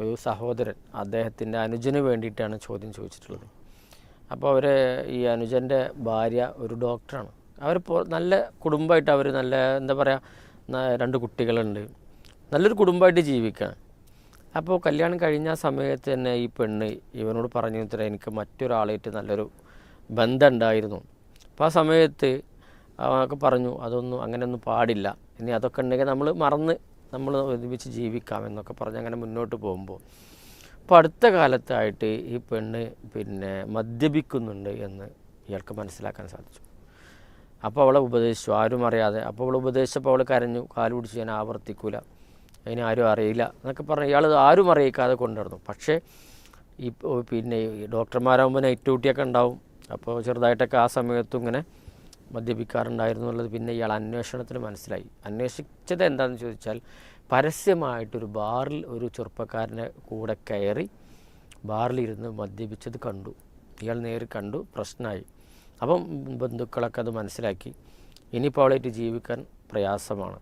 ഒരു സഹോദരൻ അദ്ദേഹത്തിന്റെ അനുജന് വേണ്ടിയിട്ടാണ് ചോദ്യം ചോദിച്ചിട്ടുള്ളത്. അപ്പോൾ അവർ ഈ അനുജന്റെ ഭാര്യ ഒരു ഡോക്ടറാണ്. അവർ നല്ല കുടുംബമായിട്ട് അവർ നല്ല എന്താ പറയുക രണ്ട് കുട്ടികളുണ്ട്. നല്ലൊരു കുടുംബമായിട്ട് ജീവിക്കുകയാണ്. അപ്പോൾ കല്യാണം കഴിഞ്ഞ സമയത്ത് തന്നെ ഈ പെണ്ണ് ഇവനോട് പറഞ്ഞു ഇത്ര എനിക്ക് മറ്റൊരാളായിട്ട് നല്ലൊരു ബന്ധം ഉണ്ടായിരുന്നു അപ്പോൾ ആ സമയത്ത് അവനൊക്കെ പറഞ്ഞു അതൊന്നും അങ്ങനെയൊന്നും പാടില്ല. ഇനി അതൊക്കെ ഉണ്ടെങ്കിൽ നമ്മൾ മറന്ന് നമ്മൾ ഒരുമിച്ച് ജീവിക്കാം എന്നൊക്കെ പറഞ്ഞ് അങ്ങനെ മുന്നോട്ട് പോകുമ്പോൾ അപ്പോൾ അടുത്ത കാലത്തായിട്ട് ഈ പെണ്ണ് പിന്നെ മദ്യപിക്കുന്നുണ്ട് എന്ന് ഇയാൾക്ക് മനസ്സിലാക്കാൻ സാധിച്ചു. അപ്പോൾ അവളെ ഉപദേശിച്ചു. ആരും അറിയാതെ അപ്പോൾ അവൾ ഉപദേശിച്ചപ്പോൾ അവൾ കരഞ്ഞു. കാൽ പിടിച്ച്. ഞാൻ ആവർത്തിക്കൂല. അതിനെ ആരും അറിയില്ല എന്നൊക്കെ പറഞ്ഞ് ഇയാൾ ആരും അറിയിക്കാതെ കൊണ്ടുവരുന്നു പക്ഷേ ഈ പിന്നെ ഡോക്ടർമാരാകുമ്പോൾ നൈറ്റ് ഡ്യൂട്ടിയൊക്കെ ഉണ്ടാവും. അപ്പോൾ ചെറുതായിട്ടൊക്കെ ആ സമയത്തും ഇങ്ങനെ മദ്യപിക്കാറുണ്ടായിരുന്നു എന്നുള്ളത് പിന്നെ ഇയാൾ അന്വേഷണത്തിന് മനസ്സിലായി. അന്വേഷിച്ചത് എന്താണെന്ന് ചോദിച്ചാൽ പരസ്യമായിട്ടൊരു ബാറിൽ ഒരു ചെറുപ്പക്കാരനെ കൂടെ കയറി ബാറിലിരുന്ന് മദ്യപിച്ചത് കണ്ടു. ഇയാൾ നേരി കണ്ടു പ്രശ്നമായി. അപ്പം ബന്ധുക്കളൊക്കെ അത് മനസ്സിലാക്കി. ഇനിയിപ്പോൾ അവളായിട്ട് ജീവിക്കാൻ പ്രയാസമാണ്.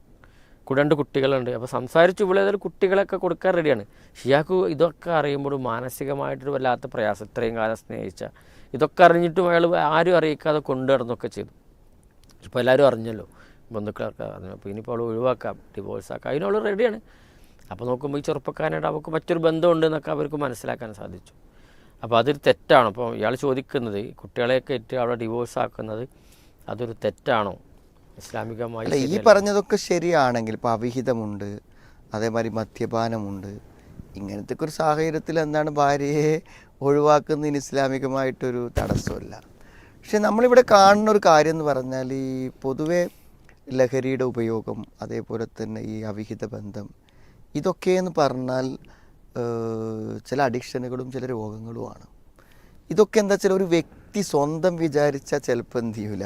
രണ്ട് കുട്ടികളുണ്ട്. അപ്പോൾ സംസാരിച്ചു ഇവിടെ ഏതായാലും കുട്ടികളൊക്കെ കൊടുക്കാൻ റെഡിയാണ്. ഷിയാക്ക് ഇതൊക്കെ അറിയുമ്പോൾ മാനസികമായിട്ടൊരു വല്ലാത്ത പ്രയാസം. ഇത്രയും കാലം സ്നേഹിച്ച. ഇതൊക്കെ അറിഞ്ഞിട്ടും അയാൾ ആരും അറിയിക്കാതെ കൊണ്ടു നടന്നൊക്കെ ചെയ്തു. ഇപ്പോൾ എല്ലാവരും അറിഞ്ഞല്ലോ ബന്ധുക്കളൊക്കെ അറിഞ്ഞു അപ്പോൾ ഇനിയിപ്പോൾ അവൾ ഒഴിവാക്കാം ഡിവോഴ്സ് ആക്കാം. അതിനവൾ റെഡിയാണ് അപ്പോൾ നോക്കുമ്പോൾ ഈ ചെറുപ്പക്കാരനായിട്ട് അവൾക്ക് മറ്റൊരു ബന്ധമുണ്ട് എന്നൊക്കെ അവർക്ക് മനസ്സിലാക്കാൻ സാധിച്ചു. അപ്പോൾ അതൊരു തെറ്റാണ്? അപ്പോൾ ഇയാൾ ചോദിക്കുന്നത് കുട്ടികളെയൊക്കെ ഇട്ട് അവളെ ഡിവോഴ്സ് ആക്കുന്നത് അതൊരു തെറ്റാണോ? ഇസ്ലാമികമായി ഈ പറഞ്ഞതൊക്കെ ശരിയാണെങ്കിൽ ഇപ്പോൾ അവിഹിതമുണ്ട് അതേമാതിരി മദ്യപാനമുണ്ട്. ഇങ്ങനത്തെ ഒരു സാഹചര്യത്തിൽ എന്താണ് ഭാര്യയെ ഒഴിവാക്കുന്നതിന് ഇസ്ലാമികമായിട്ടൊരു തടസ്സമല്ല പക്ഷെ നമ്മളിവിടെ കാണുന്ന ഒരു കാര്യം എന്ന് പറഞ്ഞാൽ ഈ പൊതുവെ ലഹരിയുടെ ഉപയോഗം അതേപോലെ തന്നെ ഈ അവിഹിത ബന്ധം ഇതൊക്കെ എന്ന് പറഞ്ഞാൽ ചില അഡിക്ഷനുകളും ചില രോഗങ്ങളുമാണ്. ഇതൊക്കെ എന്താ വെച്ചാൽ ഒരു വ്യക്തി സ്വന്തം വിചാരിച്ചാൽ ചിലപ്പോൾ എന്ത് ചെയ്യൂല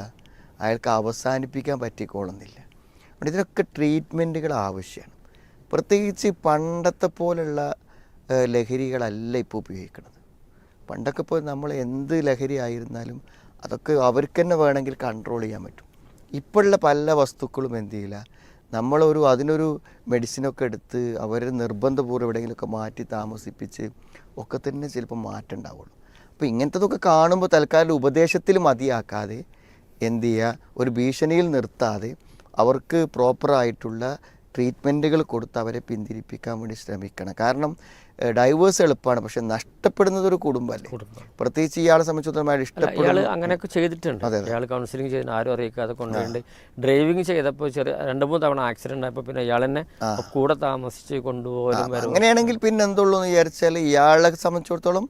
അയാൾക്ക് അവസാനിപ്പിക്കാൻ പറ്റിക്കോളുന്നില്ല. അതുകൊണ്ട് ഇതിനൊക്കെ ട്രീറ്റ്മെന്റുകൾ ആവശ്യമാണ്. പ്രത്യേകിച്ച് പണ്ടത്തെ പോലുള്ള ലഹരികളല്ല ഇപ്പോൾ ഉപയോഗിക്കുന്നത് പണ്ടൊക്കെ ഇപ്പോൾ നമ്മൾ എന്ത് ലഹരി ആയിരുന്നാലും അതൊക്കെ അവർക്ക് തന്നെ വേണമെങ്കിൽ കൺട്രോൾ ചെയ്യാൻ പറ്റും. ഇപ്പോഴുള്ള പല വസ്തുക്കളും എന്ത് ചെയ്യില്ല നമ്മളൊരു അതിനൊരു മെഡിസിനൊക്കെ എടുത്ത് അവരെ നിർബന്ധപൂർവം എവിടെയെങ്കിലുമൊക്കെ മാറ്റി താമസിപ്പിച്ച് ഒക്കെ തന്നെ ചിലപ്പോൾ മാറ്റം ഉണ്ടാവുള്ളൂ. അപ്പോൾ ഇങ്ങനത്തതൊക്കെ കാണുമ്പോൾ തൽക്കാലം ഉപദേശത്തിൽ മതിയാക്കാതെ എന്ത് ചെയ്യുക ഒരു ഭീഷണിയിൽ നിർത്താതെ അവർക്ക് പ്രോപ്പറായിട്ടുള്ള ട്രീറ്റ്മെന്റുകൾ കൊടുത്ത് അവരെ പിന്തിരിപ്പിക്കാൻ വേണ്ടി ശ്രമിക്കണം. കാരണം ഡൈവേഴ്സ് എളുപ്പമാണ്. പക്ഷെ നഷ്ടപ്പെടുന്നത് ഒരു കുടുംബമല്ലേ കുടുംബം. പ്രത്യേകിച്ച് ഇയാളെ സംബന്ധിച്ചിടത്തോളം അയാൾ ഇയാൾ ഇഷ്ടപ്പെടുന്നു അങ്ങനെയൊക്കെ ചെയ്തിട്ടുണ്ട്. ഇയാൾ കൗൺസിലിംഗ് ചെയ്ത് ആരും അറിയിക്കാതെ കൊണ്ടുപോയിട്ടുണ്ട്. ഡ്രൈവിംഗ് ചെയ്തപ്പോൾ ചെറിയ രണ്ട് മൂന്ന് തവണ ആക്സിഡന്റ് ആയപ്പോൾ പിന്നെ ഇയാൾ തന്നെ കൂടെ താമസിച്ച് കൊണ്ടുപോകാനും അങ്ങനെയാണെങ്കിൽ പിന്നെ എന്തുള്ളൂ എന്ന് വിചാരിച്ചാൽ ഇയാളെ സംബന്ധിച്ചിടത്തോളം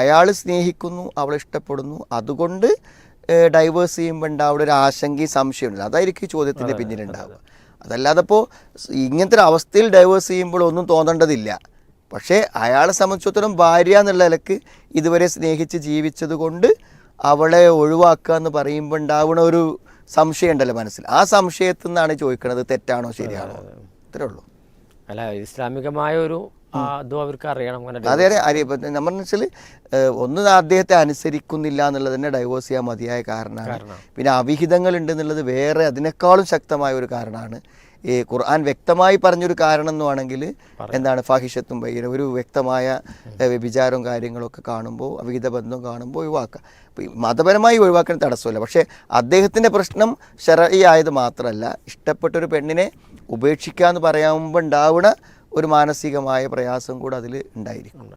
അയാൾ സ്നേഹിക്കുന്നു അവൾ ഇഷ്ടപ്പെടുന്നു. അതുകൊണ്ട് ഡൈവേഴ്സ് ചെയ്യുമ്പോൾ ഉണ്ടാവുന്ന ഒരു ആശങ്കയും സംശയമുണ്ട് അതായിരിക്കും ഈ ചോദ്യത്തിന്റെ പിന്നിലുണ്ടാവുക അതല്ലാതെ ഇപ്പോൾ ഇങ്ങനത്തെ ഒരു അവസ്ഥയിൽ ഡൈവേഴ്സ് ചെയ്യുമ്പോൾ ഒന്നും തോന്നേണ്ടതില്ല. പക്ഷേ അയാളെ സംബന്ധിച്ചിടത്തോളം ഭാര്യ എന്നുള്ള നിലയ്ക്ക് ഇതുവരെ സ്നേഹിച്ച് ജീവിച്ചത് കൊണ്ട് അവളെ ഒഴിവാക്കുക എന്ന് പറയുമ്പോൾ ഉണ്ടാവുന്ന ഒരു സംശയം ഉണ്ടല്ലോ മനസ്സിൽ. ആ സംശയത്തിൽ നിന്നാണ് ചോദിക്കുന്നത് തെറ്റാണോ ശരിയാണോ? ഇത്രേ ഉള്ളൂ. അല്ല ഇസ്ലാമികമായ ഒരു അവർക്ക് അറിയണം അതെ അതെ അരി നമ്മൾ വെച്ചാൽ ഒന്ന് അദ്ദേഹത്തെ അനുസരിക്കുന്നില്ല എന്നുള്ളത് തന്നെ ഡൈവോഴ്സ് ചെയ്യാൻ മതിയായ കാരണമാണ്. കാരണമാണ്. പിന്നെ അവിഹിതങ്ങൾ ഉണ്ടെന്നുള്ളത് വേറെ അതിനേക്കാളും ശക്തമായ ഒരു കാരണമാണ്. ഈ ഖുർആൻ വ്യക്തമായി പറഞ്ഞൊരു കാരണം എന്ന് വേണമെങ്കിൽ എന്താണ് ഫാഹിഷത്തും ബൈര ഒരു വ്യക്തമായ വ്യഭിചാരവും കാര്യങ്ങളൊക്കെ കാണുമ്പോൾ അവിഹിത ബന്ധം കാണുമ്പോൾ ഒഴിവാക്കുക. മതപരമായി ഒഴിവാക്കാൻ തടസ്സമില്ല. പക്ഷേ അദ്ദേഹത്തിന്റെ പ്രശ്നം ശരഈ ആയത് മാത്രമല്ല ഇഷ്ടപ്പെട്ടൊരു പെണ്ണിനെ ഉപേക്ഷിക്കുക എന്ന് പറയുമ്പോൾ ഉണ്ടാവുന്ന ഒരു മാനസികമായ പ്രയാസം കൂടെ അതിൽ ഉണ്ടായിരിക്കും.